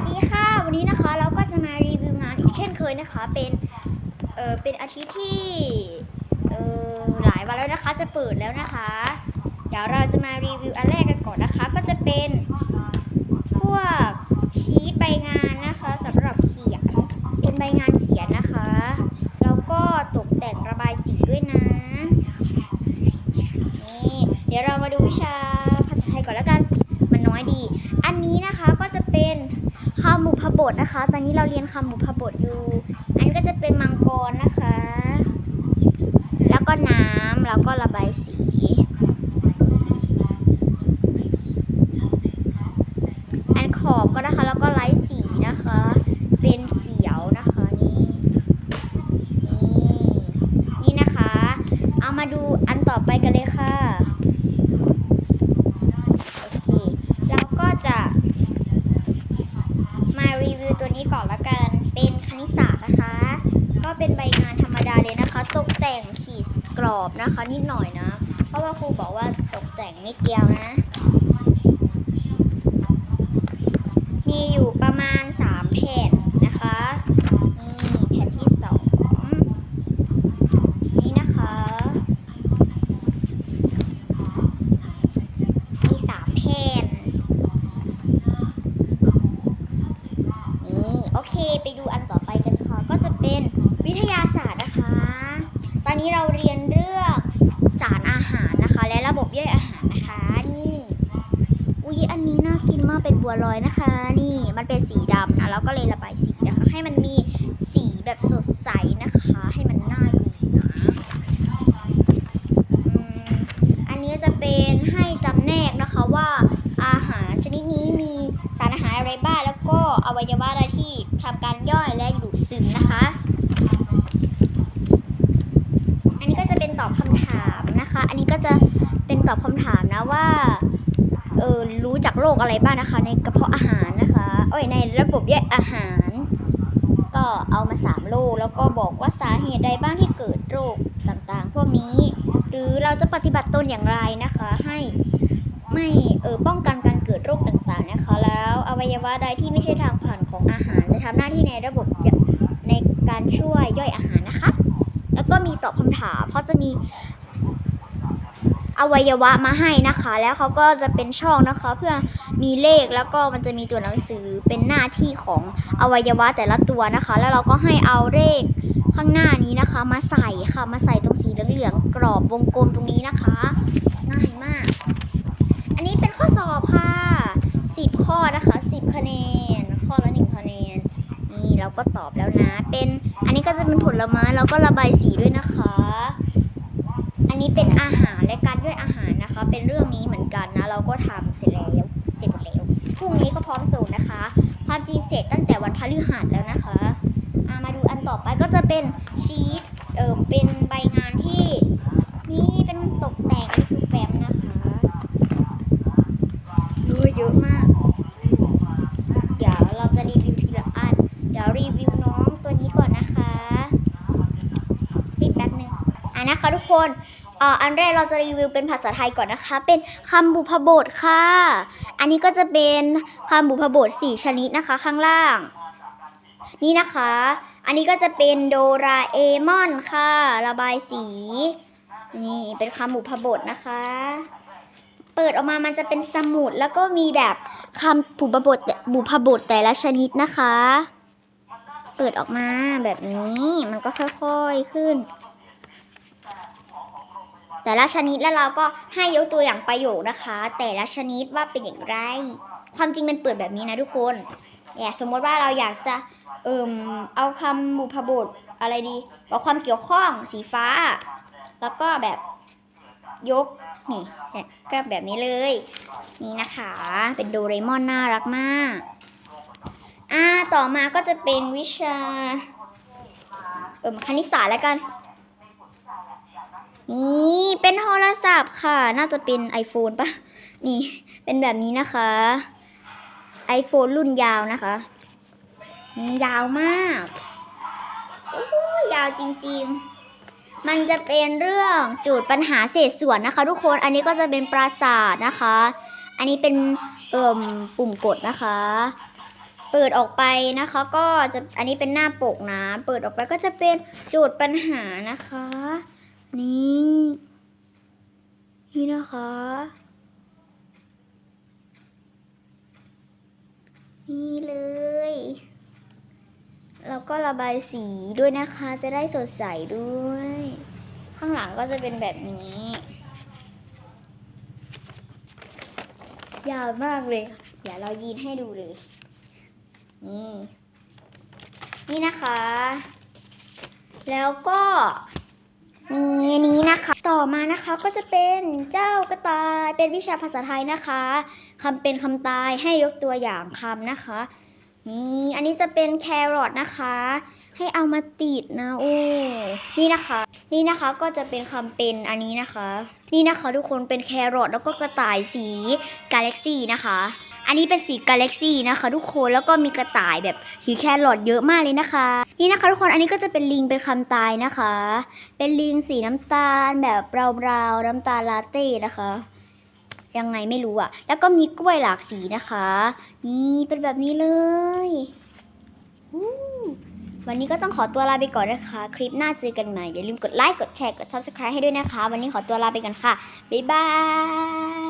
สดีค่ะ วันนี้นะคะเราก็จะมารีวิวงานอีกเช่นเคยนะคะ เป็นเออเป็นอาทิตย์ที่เออหลายวันแล้วนะคะจะเปิดแล้วนะคะ เดี๋ยวเราจะมารีวิวอันแรกกันก่อนนะคะ ก็จะเป็นพวกชีตใบงานนะคะสำหรับเขียนเป็นใบงานเขียนนะคะแล้วก็ตกแต่งระบายสีด้วยนะนี่เดี๋ยวเรามาดูวิชาภาษาไทยก่อนแล้วกันมันน้อยดี อันนี้นะคะก็จะเป็น คำหมู่พบทนะคะ ตอนนี้เราเรียนคำหมู่พบทอยู่ อันนี้ก็จะเป็นมังกรนะคะ แล้วก็น้ำแล้วก็ระบายสีอันขอบก็นะคะ แล้วก็ไล่สีนะคะ เป็นเขียวนะคะนี่นี่นี่นะคะ เอามาดูอันต่อไปกันเลยค่ะ โอเค เราก็จะมา รีวิวตัวนี้ก่อนละกัน เป็นคณิตศาสตร์นะคะ ก็เป็นใบงานธรรมดาเลยนะคะ ตกแต่งขีดกรอบนะคะ นิดหน่อยนะ เพราะว่าครูบอกว่าตกแต่งนิดเดียวนะ มีอยู่ประมาณ3แผ่นนะคะ นี่แผ่นที่ 2 นี่นะคะ มีสามแผ่น นี่โอเคไปดูอันต่อไปกันค่ะ ก็จะเป็นวิทยาศาสตร์นะคะ ตอนนี้เรียนเรื่องสารอาหารนะคะ และระบบย่อยอาหารนะคะนี่อุ๊ยอันนี้น่ากินมากเป็นบัวลอยนะคะ นี่มันเป็นสีดำนะแล้วก็เลยระบายสีนะคะ ให้มันมีสีแบบสดใสนะคะ ให้มันน่าดูนะอันนี้จะเป็นให้จำแนกนะคะว่าอาหารชนิดนี้มีสารอาหารอะไรบ้างแล้วก็อวัยวะอะไรที่ทำการย่อยและดูดซึมนะคะ อันนี้ก็จะเป็น ตอบคำถามนะคะ อันนี้ก็จะเป็นตอบคำถามนะว่าเออรู้จักโรคอะไรบ้างนะคะ ในกระเพาะอาหารนะคะเอ้ยในระบบย่อยอาหาร ก็เอามาสามโรคแล้วก็บอกว่าสาเหตุใดบ้างที่เกิดโรคต่างๆ พวกนี้ หรือเราจะปฏิบัติตนอย่างไรนะคะ ให้ไม่เออป้องกันการเกิดโรคต่างๆนะคะ แล้วอวัยวะใดที่ไม่ใช่ทางผ่านของอาหาร จะทำหน้าที่ในระบบในการช่วยย่อยอาหารนะคะ แล้วก็มีตอบคำถามเพราะจะมีอวัยวะมาให้นะคะ แล้วเขาก็จะเป็นช่องนะคะ เพื่อมีเลขแล้วก็มันจะมีตัวหนังสือเป็นหน้าที่ของอวัยวะแต่ละตัวนะคะ แล้วเราก็ให้เอาเลขข้างหน้านี้นะคะ มาใส่ค่ะมาใส่ตรงสีเหลืองๆกรอบวงกลมตรงนี้นะคะ ง่ายมาก อันนี้เป็นข้อสอบค่ะ10ข้อนะคะ10คะแนน ข้อละ1คะแนน นี่ เราก็ตอบแล้วนะ เป็นอันนี้ก็จะเป็นผลไม้แล้วก็ระบายสีด้วยนะคะ อันนี้เป็นอาหารและการย่อยอาหารนะคะ เป็นเรื่องนี้เหมือนกันนะ เราก็ทำเสร็จแล้วเสร็จหมดแล้วพรุ่งนี้ก็พร้อมส่งนะคะ ความจริงเสร็จตั้งแต่วันพฤหัสแล้วนะคะามาดูอันต่อไปก็จะเป็นชีตเออเป็นใบงานที่นี่เป็นตกแต่งอันนี้คือแฟ้มนะคะดูเยอะมาก เดี๋ยวเราจะรีวิวทีละอัน เดี๋ยวรีวิวน้องตัวนี้ก่อนนะคะรีบแป๊บนึงอะนะ คนเอ่ออันแรกเราจะรีวิวเป็นภาษาไทยก่อนนะคะ เป็นคำบุพบทค่ะ อันนี้ก็จะเป็นคำบุพบทสี่ชนิดนะคะข้างล่าง นี่นะคะ อันนี้ก็จะเป็นโดราเอมอนค่ะ ระบายสี นี่เป็นคำบุพบทนะคะ เปิดออกมามันจะเป็นสมุดแล้วก็มีแบบคำบุพบทบุพบทแต่ละชนิดนะคะ เปิดออกมาแบบนี้มันก็ค่อยๆขึ้น แต่ละชนิดแล้วเราก็ให้ยกตัวอย่างประโยคนะคะ แต่ละชนิดว่าเป็นอย่างไร ความจริงมันเปิดแบบนี้นะทุกคนเนี่ยสมมติว่าเราอยากจะเอิมเอาคำบุพบทอะไรดีบอกความเกี่ยวข้องสีฟ้า แล้วก็แบบยกนี่ก็แบบนี้เลย นี่นะคะ เป็นโดเรมอนน่ารักมากอ่าต่อมาก็จะเป็นวิชาเอิมคณิตศาสตร์แล้วกัน นี่เป็นโทรศัพท์ค่ะ น่าจะเป็น iPhone ปะนี่ เป็นแบบนี้นะคะ iPhone รุ่นยาวนะคะ นี่ยาวมากโอ้ยาวจริงๆ มันจะเป็นเรื่องจูดปัญหาเศษส่วนนะคะ ทุกคน อันนี้ก็จะเป็นปราสาทนะคะ อันนี้เป็นเอ่มปุ่มกดนะคะ เปิดออกไปนะคะก็จะ อันนี้เป็นหน้าปกนะ เปิดออกไปก็จะเป็นจทย์ปัญหานะคะ นี่นี่นะคะ นี่เลย แล้วก็ระบายสีด้วยนะคะ จะได้สดใสด้วย ข้างหลังก็จะเป็นแบบนี้ ยาวมากเลย เดี๋ยวเรายีนให้ดูเลย นี่ นี่นะคะ แล้วก็ มีอันนี้นะคะ ต่อมานะคะก็จะเป็นเจ้ากระต่ายเป็นวิชาภาษาไทยนะคะคำเป็นคำตายให้ยกตัวอย่างคำนะคะนี่อันนี้จะเป็นแครอทนะคะ ให้เอามาติดนะโอ้นี่นะคะ นี่นะคะก็จะเป็นคำเป็นอันนี้นะคะ นี่นะคะทุกคนเป็นแครอทแล้วก็กระต่ายสีกาแล็กซี่นะคะ อันนี้เป็นสีกาแล็กซี่นะคะ ทุกคนแล้วก็มีกระต่ายแบบถือแครอทเยอะมากเลยนะคะ นี่นะคะทุกคนอันนี้ก็จะเป็นลิงเป็นคำตายนะคะ เป็นลิงสีน้ำตาลแบบเบราวๆน้ำตาลลาเต้นะคะยังไงไม่รู้อะแล้วก็มีกล้วยหลากสีนะคะ นี่เป็นแบบนี้เลยวันนี้ก็ต้องขอตัวลาไปก่อนนะคะ คลิปหน้าเจอกันใหม่อย่าลืมกดไลค์ กดแชร์ กด subscribe ให้ด้วยนะคะ วันนี้ขอตัวลาไปก่อนค่ะ บ๊ายบาย